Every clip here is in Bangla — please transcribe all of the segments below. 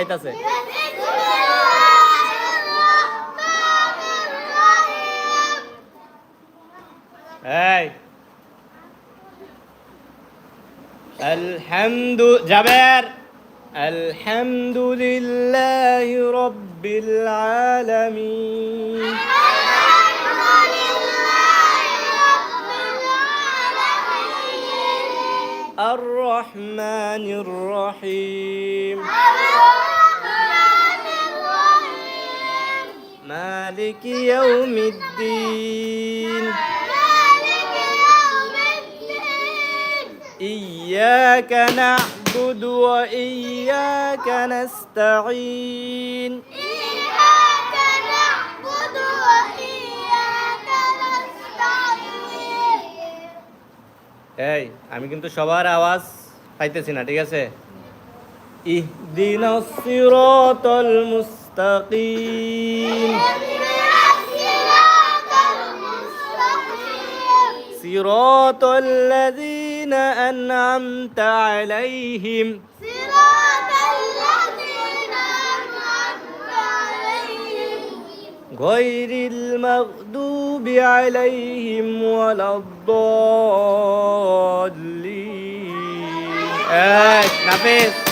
খাইতাছে এই الحمد جابر الحمد لله رب العالمين الرحمن الرحيم مالك يوم الدين إياك نعبد وإياك نستعين إياك نعبد وإياك نستعين এই আমি কিন্তু সবার আওয়াজ পাইতেছি না ঠিক আছে ইহদিনাস সিরাতাল মুস্তাকিম صراط الذين أنعمت عليهم. صراط الذين أنعمت عليهم. غير المغضوب عليهم ولا الضالين. آه نفس.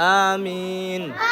آمين, آمين.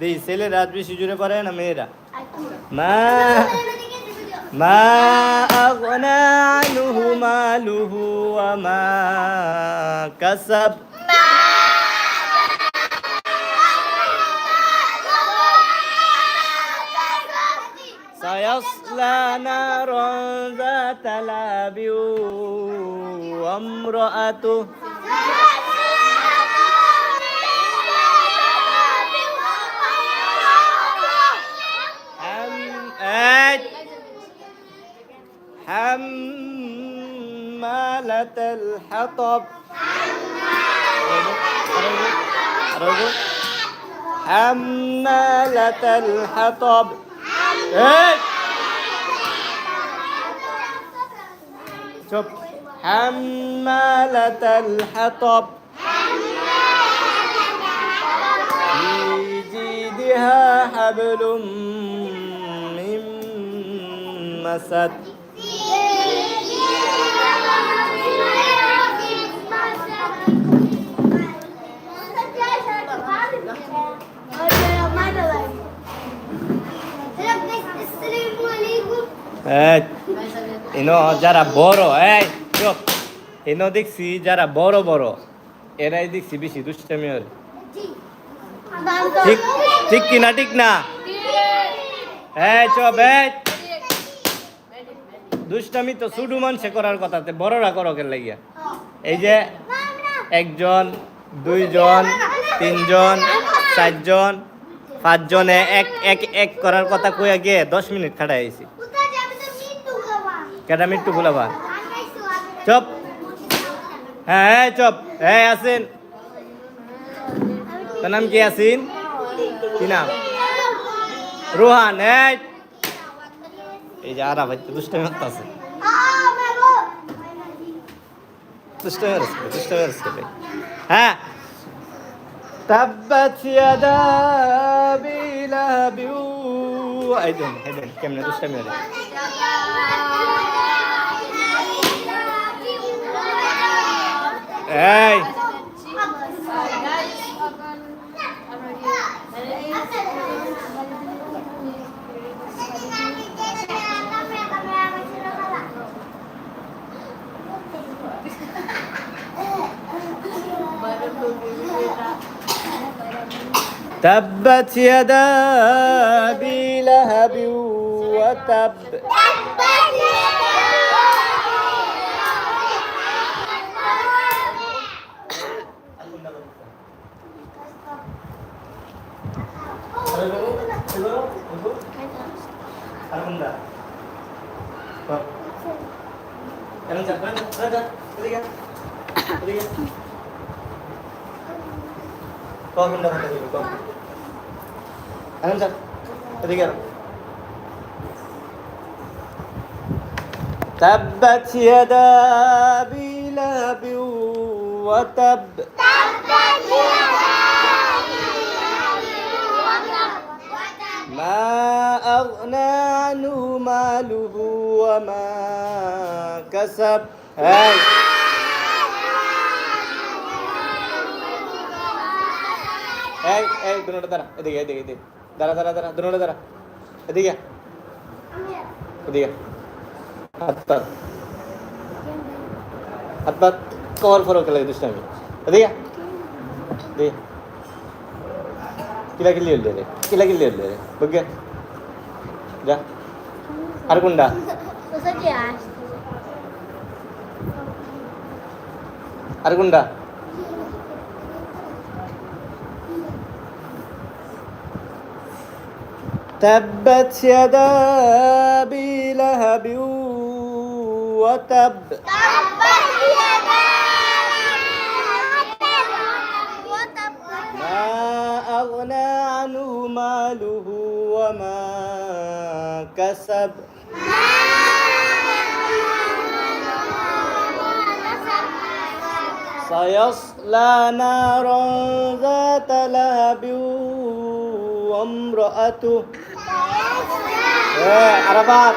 দেই ছেলেরা আজ বেশি জোরে পারে না মেয়েরা মা ما أغنى عنه ماله وما كسب سيصلى نارا ذات لهب وامرأته حمالة الحطب. حمالة الحطب. إيه؟ شوف. حمالة الحطب. في جيدها حبل من مسد. ইনো যারা বড়, এই ইনো দেখছি যারা বড় বড়, এরাই দেখছি বেশি দুষ্টামি ওর ঠিক ঠিক কি না ঠিক না? চুপ, এই। দুষ্টামি তো শুধু মানুষে করার কথা বড়রা করো কে লাগিয়া। এই যে একজন, দুইজন, তিনজন, চারজন, পাঁচজনে এক এক এক করার কথা কইয়া গিয়ে দশ মিনিট খাটাই আইছি কেটা মিট্টু গুলাবা চপ হ্যাঁ হ্যাঁ চপ হ্যাঁ আসেন তোর নাম কি আসিন কি নাম রোহান এই এই যে আরা ভাই দুষ্টামি করতে আছে দুষ্টামি করছে দুষ্টামি করছে ভাই হ্যাঁ تبت يدا ابي لهب এই দেন এই দেন এই تبت يدا أبي لهب وتب Yang cak, berangkat, berangkat. Ketiga. Ketiga. Kau hendak kata dulu, kau. Yang cak. Ketiga. تبت يدا أبي لهب وتب ما أغنى عنه ماله وما كسب هاي এই এই দুনোটা দাঁড়া এদিকে এদিকে এদিকে দাঁড়া দাঁড়া দাঁড়া দুনোটা দাঁড়া এদিকে এদিকে হাত পাত হাত পাত কভার ফরো খেলে দুষ্ট আমি এদিকে এদিকে কিলা কিলি হইলে রে কিলা কিলি হইলে রে বুঝগে যা আর কোনটা আর কোনটা تبت يدا أبي لهب وتب ما أغنى عنه ماله وما كسب. سيصلى نارا ذات لهب وامرأته. إيه، عرفات.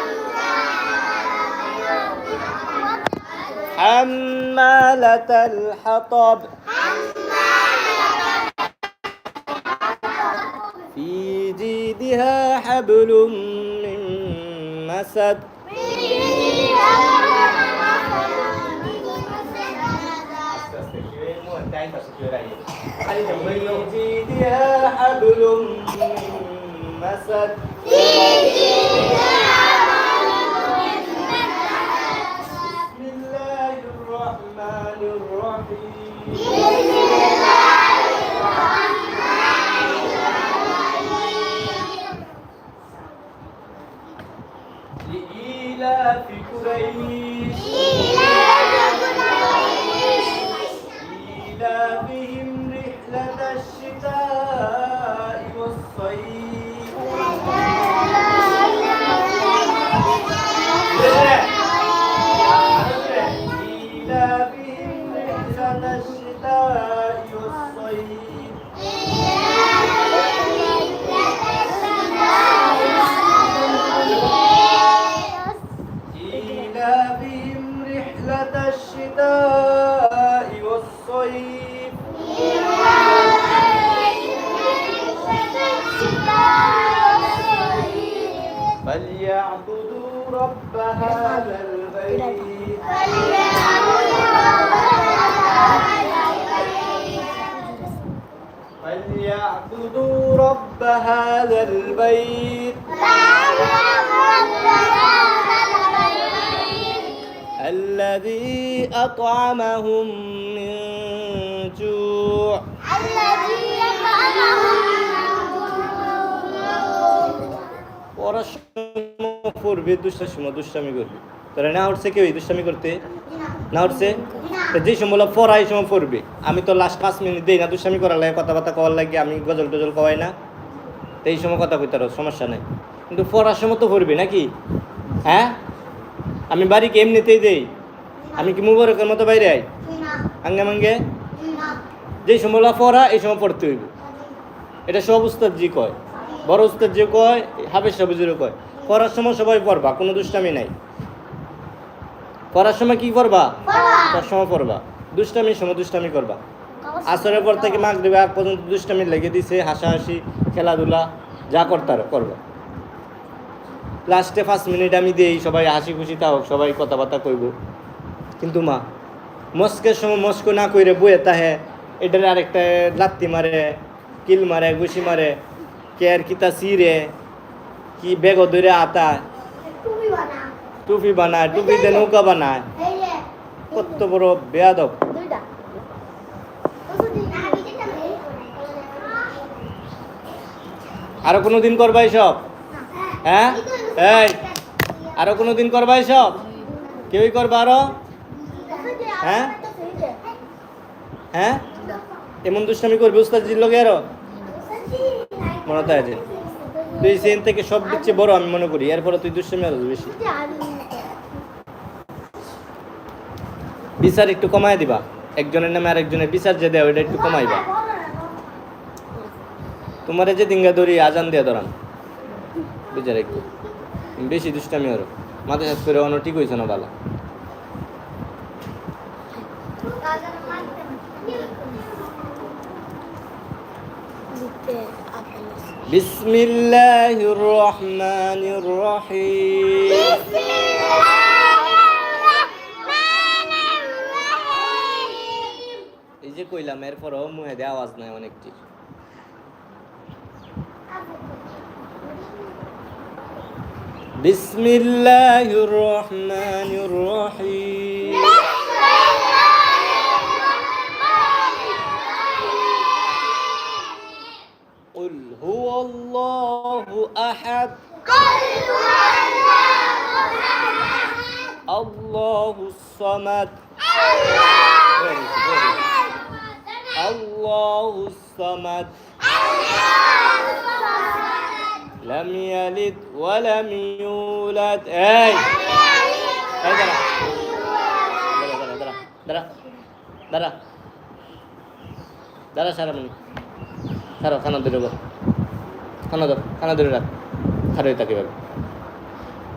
حمالة الحطب. في جيدها حبل من مسد في جيدها حبل من مسد بسم الشتاء والصيف. فليعبدوا رب هذا البيت. فليعبدوا رب هذا البيت. الذي أطعمهم من جوع পড়ার সময় পড়বে দুষ্টার সময় দুষ্টামি করবে তোরা না উঠছে কেউ এই দুষ্টামি করতে না উঠছে তো যে সময় বলো পড়া এই সময় পড়বে আমি তো লাস্ট পাঁচ মিনিট দিই না দুষ্টামি করার লাগে কথাবার্তা কওয়ার লাগে আমি গজল টজল কওয়াই না তো এই সময় কথা কইতে পারো সমস্যা নাই কিন্তু পড়ার সময় তো পড়বে নাকি হ্যাঁ আমি বাড়িকে এমনিতেই দেই আমি কি মুবারকের মতো বাইরে আই? আঙ্গে মাঙ্গে? যেই সময় পড়া এই সময় পড়তে হইব। এটা সব উস্তাদ জি কয়। বড় উস্তাদ যে কয় হাফেজ সাবুজিরও কয়। পড়ার সময় সবাই পড়বা কোনো দুষ্টামি নাই। পড়ার সময় কি করবা পড়ার সময় পড়বা। দুষ্টামির সময় দুষ্টামি করবা। আসরের পর থেকে মাগ দেবে আগ পর্যন্ত দুষ্টামি লেগে দিছে হাসাহাসি খেলাধুলা যা করতার করবা। লাস্টে পাঁচ মিনিট আমি দিই সবাই হাসি খুশি থাক সবাই কথাবার্তা কইব। কিন্তু মা মস্কের সময় মস্ক না কইরে বইয়ে তাহে এটার আরেকটা লাত্তি মারে কিল মারে ঘুষি মারে কের কিতা সিরে কি বেগ ধরে আতা। টুপি বানা টুপি বানায় টুপিতে নৌকা বানায়। কত বড় বেয়াদব। আরও কোনো দিন করবা সব হ্যাঁ। এই আরও কোনো দিন করবা সব কেউই করবা আরও? হ্যাঁ? হ্যাঁ? এমন দুষ্টামি করবে উস্তাদ জির লগে আরও? মনে তো আছে তুই সেন থেকে সব দিচ্ছে বড় আমি মনে করি। এরপরে তুই দুষ্টামি আরও বেশি। বিচার একটু কমায় দিবা। একজনের নামে আরেকজনের বিচার যে দেয় ওইটা একটু কমাইবা তোমার যে দিঙ্গা দড়ি আজান দিয়ে ধরান। বিচার একটু। বেশি দুষ্টামি আরও। মাথা সাত করে অন্য ঠিক হয়েছে না বালা। বিসমিল্লাহির রহমানির রহিম এই যে কইলাম এরপরও মুহে দিয়ে আওয়াজ নাই অনেকটি বিসমিল্লাহির রহমানির রহিম قل الله أحد قل هو الله أحد الله الصمد الله الصمد لم يلد ولم يولد اي درا درا درا درا درا درا سارة مني سارة خلنا ندربه ধরে বল খানা ধর খানা ধরে রাখ খারে তাকে ভাবে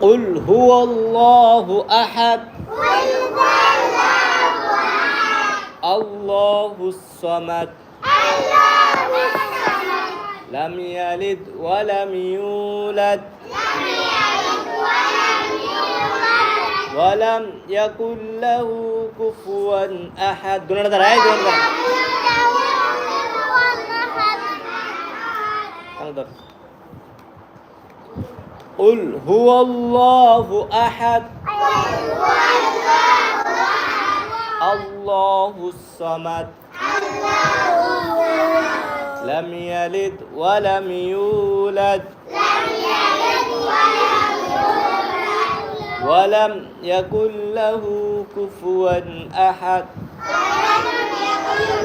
قل هو الله أحد الله الصمد لم يلد ولم يولد ولم يكن له كفوا أحد دون دار أي دون قل هو الله أحد. قل هو الله أحد الله الصمد. لم يلد ولم يولد. لم يلد ولم يولد ولم يكن له كفوا أحد. ولم يكن له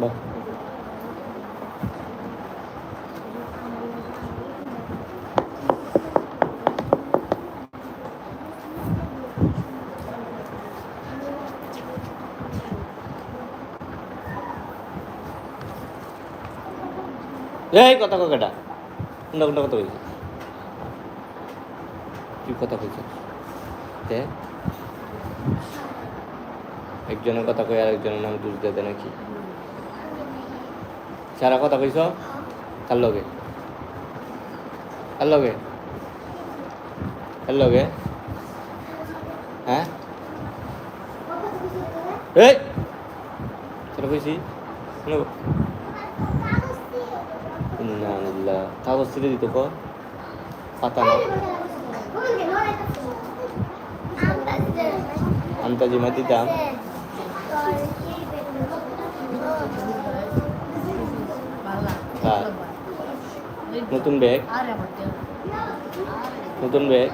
বাহ এই, কথা কাটা। কোনটা কোনটা কথা কইছে। কি কথা কইছে? তে? একজনের কথা কই আর একজনের নাম দোষ দেয় নাকি? সারা কথা কইছ? কার লগে। কার লগে। কার লগে। হ্যাঁ? এই! সেটা কইছি? শুনো ইন্না লিল্লাহ কাগজ দিত ক? পাতা না। আমটা জিমা দিতাম কার? নতুন ব্যাগ নতুন ব্যাগ